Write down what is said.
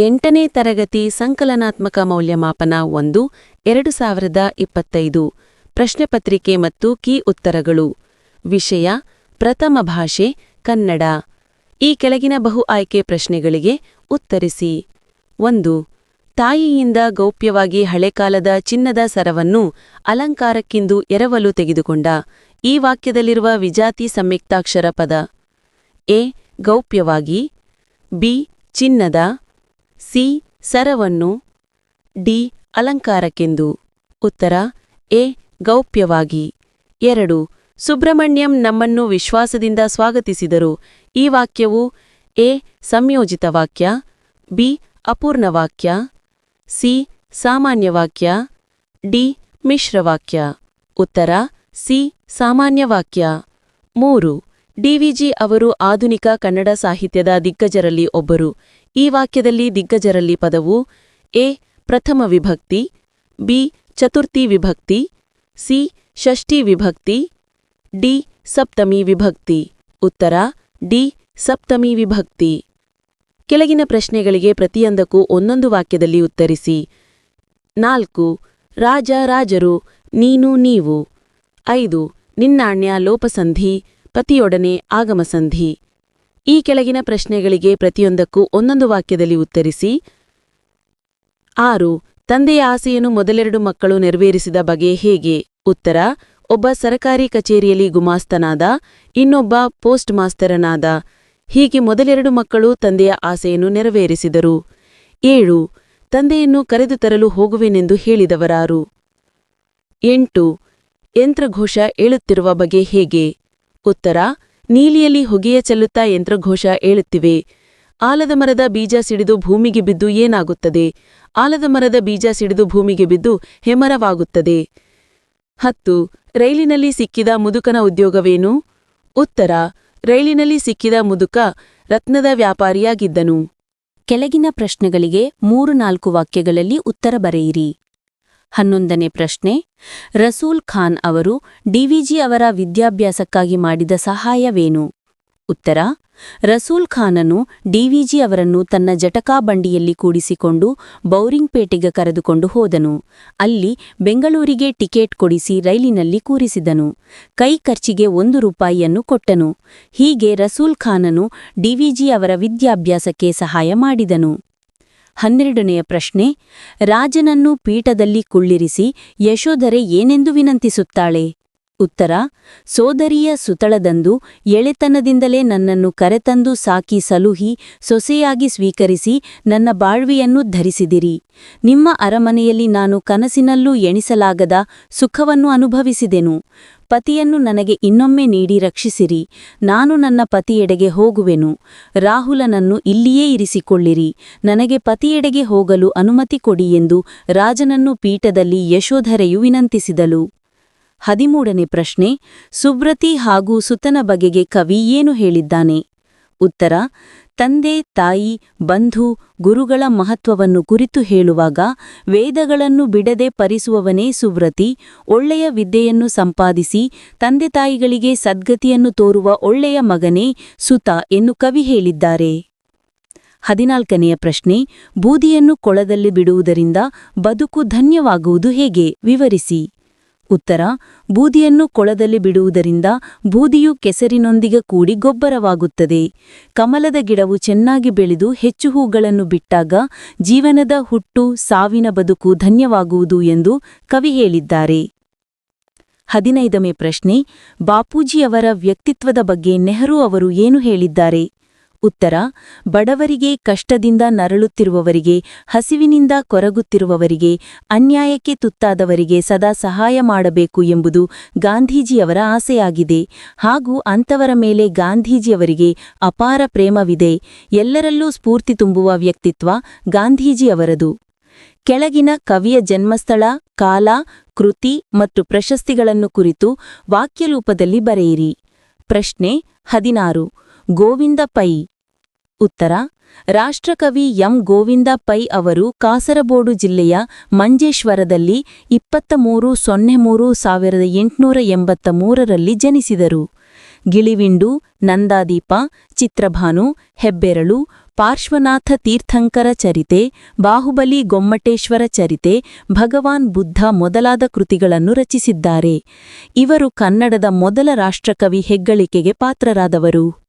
ಎಂಟನೇ ತರಗತಿ ಸಂಕಲನಾತ್ಮಕ ಮೌಲ್ಯಮಾಪನ ಒಂದು, ಎರಡು ಸಾವಿರದ ಇಪ್ಪತ್ತೈದು. ಪ್ರಶ್ನೆಪತ್ರಿಕೆ ಮತ್ತು ಕೀ ಉತ್ತರಗಳು. ವಿಷಯ, ಪ್ರಥಮ ಭಾಷೆ, ಕನ್ನಡ. ಈ ಕೆಳಗಿನ ಬಹು ಆಯ್ಕೆ ಪ್ರಶ್ನೆಗಳಿಗೆ ಉತ್ತರಿಸಿ. ಒಂದು, ತಾಯಿಯಿಂದ ಗೌಪ್ಯವಾಗಿ ಹಳೆಕಾಲದ ಚಿನ್ನದ ಸರವನ್ನು ಅಲಂಕಾರಕ್ಕಿಂದು ಎರವಲು ತೆಗೆದುಕೊಂಡ. ಈ ವಾಕ್ಯದಲ್ಲಿರುವ ವಿಜಾತಿ ಸಂಯುಕ್ತಾಕ್ಷರ ಪದ. ಎ, ಗೌಪ್ಯವಾಗಿ. ಬಿ, ಚಿನ್ನದ. ಸಿ. ಸರವನ್ನು. ಡಿ. ಅಲಂಕಾರಕ್ಕೆಂದು. ಉತ್ತರ, ಎ. ಗೌಪ್ಯವಾಗಿ. ಎರಡು. ಸುಬ್ರಹ್ಮಣ್ಯಂ ನಮ್ಮನ್ನು ವಿಶ್ವಾಸದಿಂದ ಸ್ವಾಗತಿಸಿದರು. ಈ ವಾಕ್ಯವು ಎ. ಸಂಯೋಜಿತ ವಾಕ್ಯ, ಬಿ. ಅಪೂರ್ಣ ವಾಕ್ಯ ಸಿ. ಸಾಮಾನ್ಯ ವಾಕ್ಯ ಡಿ. ಮಿಶ್ರವಾಕ್ಯ. ಉತ್ತರ, ಸಿ. ಸಾಮಾನ್ಯ ವಾಕ್ಯ ಮೂರು ಡಿವಿಜಿ ಅವರು ಆಧುನಿಕ ಕನ್ನಡ ಸಾಹಿತ್ಯದ ದಿಗ್ಗಜರಲ್ಲಿ ಒಬ್ಬರು. ಈ ವಾಕ್ಯದಲ್ಲಿ ದಿಗ್ಗಜರಲ್ಲಿ ಪದವು ಎ, ಪ್ರಥಮ ವಿಭಕ್ತಿ, ಬಿ, ಚತುರ್ಥಿ ವಿಭಕ್ತಿ, ಸಿ, ಷಷ್ಠಿ ವಿಭಕ್ತಿ, ಡಿ, ಸಪ್ತಮಿ ವಿಭಕ್ತಿ. ಉತ್ತರ, ಡಿ, ಸಪ್ತಮಿ ವಿಭಕ್ತಿ. ಕೆಳಗಿನ ಪ್ರಶ್ನೆಗಳಿಗೆ ಪ್ರತಿಯೊಂದಕ್ಕೂ ಒಂದೊಂದು ವಾಕ್ಯದಲ್ಲಿ ಉತ್ತರಿಸಿ. ನಾಲ್ಕು, ರಾಜ ರಾಜರು, ನೀನು ನೀವು. ಐದು, ನಿನ್ನಾಣ್ಯ ಲೋಪಸಂಧಿ ಪತಿಯೊಡನೆ ಆಗಮಸಂಧಿ. ಈ ಕೆಳಗಿನ ಪ್ರಶ್ನೆಗಳಿಗೆ ಪ್ರತಿಯೊಂದಕ್ಕೂ ಒಂದೊಂದು ವಾಕ್ಯದಲ್ಲಿ ಉತ್ತರಿಸಿ. ಆರು, ತಂದೆಯ ಆಸೆಯನ್ನು ಮೊದಲೆರಡು ಮಕ್ಕಳು ನೆರವೇರಿಸಿದ ಬಗೆ ಹೇಗೆ? ಉತ್ತರ, ಒಬ್ಬ ಸರಕಾರಿ ಕಚೇರಿಯಲ್ಲಿ ಗುಮಾಸ್ತನಾದ, ಇನ್ನೊಬ್ಬ ಪೋಸ್ಟ್ ಮಾಸ್ತರನಾದ, ಹೀಗೆ ಮೊದಲೆರಡು ಮಕ್ಕಳು ತಂದೆಯ ಆಸೆಯನ್ನು ನೆರವೇರಿಸಿದರು. ಏಳು, ತಂದೆಯನ್ನು ಕರೆದು ತರಲು ಹೋಗುವೆನೆಂದು ಹೇಳಿದವರಾರು. ಎಂಟು, ಯಂತ್ರಘೋಷ ಏಳುತ್ತಿರುವ ಬಗೆ ಹೇಗೆ? ಉತ್ತರ ನೀಲಿಯಲ್ಲಿ ಹೊಗೆಯ ಚೆಲ್ಲುತ್ತಾ ಯಂತ್ರಘೋಷ ಏಳುತ್ತಿವೆ. ಆಲದ ಮರದ ಬೀಜ ಸಿಡಿದು ಭೂಮಿಗೆ ಬಿದ್ದು ಏನಾಗುತ್ತದೆ? ಆಲದ ಮರದ ಬೀಜ ಸಿಡಿದು ಭೂಮಿಗೆ ಬಿದ್ದು ಹೆಮರವಾಗುತ್ತದೆ. ಹತ್ತು, ರೈಲಿನಲ್ಲಿ ಸಿಕ್ಕಿದ ಮುದುಕನ ಉದ್ಯೋಗವೇನು? ಉತ್ತರ, ರೈಲಿನಲ್ಲಿ ಸಿಕ್ಕಿದ ಮುದುಕ ರತ್ನದ ವ್ಯಾಪಾರಿಯಾಗಿದ್ದನು. ಕೆಳಗಿನ ಪ್ರಶ್ನೆಗಳಿಗೆ ಮೂರು ನಾಲ್ಕು ವಾಕ್ಯಗಳಲ್ಲಿ ಉತ್ತರ ಬರೆಯಿರಿ. ಹನ್ನೊಂದನೇ ಪ್ರಶ್ನೆ. ರಸೂಲ್ ಖಾನ್ ಅವರು ಡಿವಿಜಿ ಅವರ ವಿದ್ಯಾಭ್ಯಾಸಕ್ಕಾಗಿ ಮಾಡಿದ ಸಹಾಯವೇನು? ಉತ್ತರ. ರಸೂಲ್ ಖಾನನು ಡಿವಿಜಿ ಅವರನ್ನು ತನ್ನ ಜಟಕಾ ಬಂಡಿಯಲ್ಲಿ ಕೂಡಿಸಿಕೊಂಡು ಬೌರಿಂಗ್ಪೇಟೆಗೆ ಕರೆದುಕೊಂಡು ಹೋದನು. ಅಲ್ಲಿ ಬೆಂಗಳೂರಿಗೆ ಟಿಕೆಟ್ ಕೊಡಿಸಿ ರೈಲಿನಲ್ಲಿ ಕೂರಿಸಿದನು. ಕೈ ಖರ್ಚಿಗೆ ಒಂದು ರೂಪಾಯಿಯನ್ನು ಕೊಟ್ಟನು. ಹೀಗೆ ರಸೂಲ್ ಖಾನನು ಡಿವಿಜಿ ಅವರ ವಿದ್ಯಾಭ್ಯಾಸಕ್ಕೆ ಸಹಾಯ ಮಾಡಿದನು. ಹನ್ನೆರಡನೆಯ ಪ್ರಶ್ನೆ, ರಾಜನನ್ನು ಪೀಠದಲ್ಲಿ ಕುಳ್ಳಿರಿಸಿ ಯಶೋಧರೆ ಏನೆಂದು ವಿನಂತಿಸುತ್ತಾಳೆ? ಉತ್ತರ, ಸೋದರಿಯ ಸುತಳದಂದು ಎಳೆತನದಿಂದಲೇ ನನ್ನನ್ನು ಕರೆತಂದು ಸಾಕಿ ಸಲುಹಿ ಸೊಸೆಯಾಗಿ ಸ್ವೀಕರಿಸಿ ನನ್ನ ಬಾಳ್ವಿಯನ್ನು ಧರಿಸಿದಿರಿ. ನಿಮ್ಮ ಅರಮನೆಯಲ್ಲಿ ನಾನು ಕನಸಿನಲ್ಲೂ ಎಣಿಸಲಾಗದ ಸುಖವನ್ನು ಅನುಭವಿಸಿದೆನು. ಪತಿಯನ್ನು ನನಗೆ ಇನ್ನೊಮ್ಮೆ ನೀಡಿ ರಕ್ಷಿಸಿರಿ. ನಾನು ನನ್ನ ಪತಿಯೆಡೆಗೆ ಹೋಗುವೆನು. ರಾಹುಲನನ್ನು ಇಲ್ಲಿಯೇ ಇರಿಸಿಕೊಳ್ಳಿರಿ. ನನಗೆ ಪತಿಯೆಡೆಗೆ ಹೋಗಲು ಅನುಮತಿ ಕೊಡಿ ಎಂದು ರಾಜನನ್ನು ಪೀಠದಲ್ಲಿ ಯಶೋಧರೆಯು ವಿನಂತಿಸಿದಳು. ಹದಿಮೂರನೇ ಪ್ರಶ್ನೆ ಸುಬ್ರತಿ ಹಾಗೂ ಸುತನ ಬಗೆಗೆ ಕವಿ ಏನು ಹೇಳಿದ್ದಾನೆ? ಉತ್ತರ ತಂದೆ, ತಾಯಿ, ಬಂಧು, ಗುರುಗಳ ಮಹತ್ವವನ್ನು ಕುರಿತು ಹೇಳುವಾಗ ವೇದಗಳನ್ನು ಬಿಡದೆ ಪರಿಸುವವನೇ ಸುವ್ರತಿ, ಒಳ್ಳೆಯ ವಿದ್ಯೆಯನ್ನು ಸಂಪಾದಿಸಿ ತಂದೆ ತಾಯಿಗಳಿಗೆ ಸದ್ಗತಿಯನ್ನು ತೋರುವ ಒಳ್ಳೆಯ ಮಗನೇ ಸುತ ಎಂದು ಕವಿ ಹೇಳಿದ್ದಾರೆ. ಹದಿನಾಲ್ಕನೆಯ ಪ್ರಶ್ನೆ, ಬೂದಿಯನ್ನು ಕೊಳದಲ್ಲಿ ಬಿಡುವುದರಿಂದ ಬದುಕು ಧನ್ಯವಾಗುವುದು ಹೇಗೆ? ವಿವರಿಸಿ. ಉತ್ತರ, ಬೂದಿಯನ್ನು ಕೊಳದಲ್ಲಿ ಬಿಡುವುದರಿಂದ ಬೂದಿಯು ಕೆಸರಿನೊಂದಿಗೆ ಕೂಡಿ ಗೊಬ್ಬರವಾಗುತ್ತದೆ. ಕಮಲದ ಗಿಡವು ಚೆನ್ನಾಗಿ ಬೆಳೆದು ಹೆಚ್ಚು ಹೂಗಳನ್ನು ಬಿಟ್ಟಾಗ ಜೀವನದ ಹುಟ್ಟು, ಸಾವಿನ ಬದುಕು ಧನ್ಯವಾಗುವುದು ಎಂದು ಕವಿ ಹೇಳಿದ್ದಾರೆ. ಹದಿನೈದನೇ ಪ್ರಶ್ನೆ, ಬಾಪೂಜಿಯವರ ವ್ಯಕ್ತಿತ್ವದ ಬಗ್ಗೆ ನೆಹರು ಅವರು ಏನು ಹೇಳಿದ್ದಾರೆ? ಉತ್ತರ, ಬಡವರಿಗೆ ಕಷ್ಟದಿಂದ ನರಳುತ್ತಿರುವವರಿಗೆ, ಹಸಿವಿನಿಂದ ಕೊರಗುತ್ತಿರುವವರಿಗೆ, ಅನ್ಯಾಯಕ್ಕೆ ತುತ್ತಾದವರಿಗೆ ಸದಾ ಸಹಾಯ ಮಾಡಬೇಕು ಎಂಬುದು ಗಾಂಧೀಜಿಯವರ ಆಸೆಯಾಗಿದೆ. ಹಾಗೂ ಅಂಥವರ ಮೇಲೆ ಗಾಂಧೀಜಿಯವರಿಗೆ ಅಪಾರ ಪ್ರೇಮವಿದೆ. ಎಲ್ಲರಲ್ಲೂ ಸ್ಫೂರ್ತಿ ತುಂಬುವ ವ್ಯಕ್ತಿತ್ವ ಗಾಂಧೀಜಿಯವರದು. ಕೆಳಗಿನ ಕವಿಯ ಜನ್ಮಸ್ಥಳ, ಕಾಲ, ಕೃತಿ ಮತ್ತು ಪ್ರಶಸ್ತಿಗಳನ್ನು ಕುರಿತು ವಾಕ್ಯರೂಪದಲ್ಲಿ ಬರೆಯಿರಿ. ಪ್ರಶ್ನೆ ಹದಿನಾರು. ಗೋವಿಂದ ಪೈ. ಉತ್ತರ, ರಾಷ್ಟ್ರಕವಿ ಎಂ. ಗೋವಿಂದ ಪೈ ಅವರು ಕಾಸರಗೋಡು ಜಿಲ್ಲೆಯ ಮಂಜೇಶ್ವರದಲ್ಲಿ ಇಪ್ಪತ್ತ ಮೂರು ಸೊನ್ನೆ ಮೂರು ಸಾವಿರದ ಎಂಟುನೂರ ಎಂಬತ್ತ ಮೂರರಲ್ಲಿ ಜನಿಸಿದರು. ಗಿಳಿವಿಂಡು, ನಂದಾದೀಪ, ಚಿತ್ರಭಾನು, ಹೆಬ್ಬೆರಳು, ಪಾರ್ಶ್ವನಾಥ ತೀರ್ಥಂಕರ ಚರಿತೆ, ಬಾಹುಬಲಿ ಗೊಮ್ಮಟೇಶ್ವರ ಚರಿತೆ, ಭಗವಾನ್ ಬುದ್ಧ ಮೊದಲಾದ ಕೃತಿಗಳನ್ನು ರಚಿಸಿದ್ದಾರೆ. ಇವರು ಕನ್ನಡದ ಮೊದಲ ರಾಷ್ಟ್ರಕವಿ ಹೆಗ್ಗಳಿಕೆಗೆ ಪಾತ್ರರಾದವರು.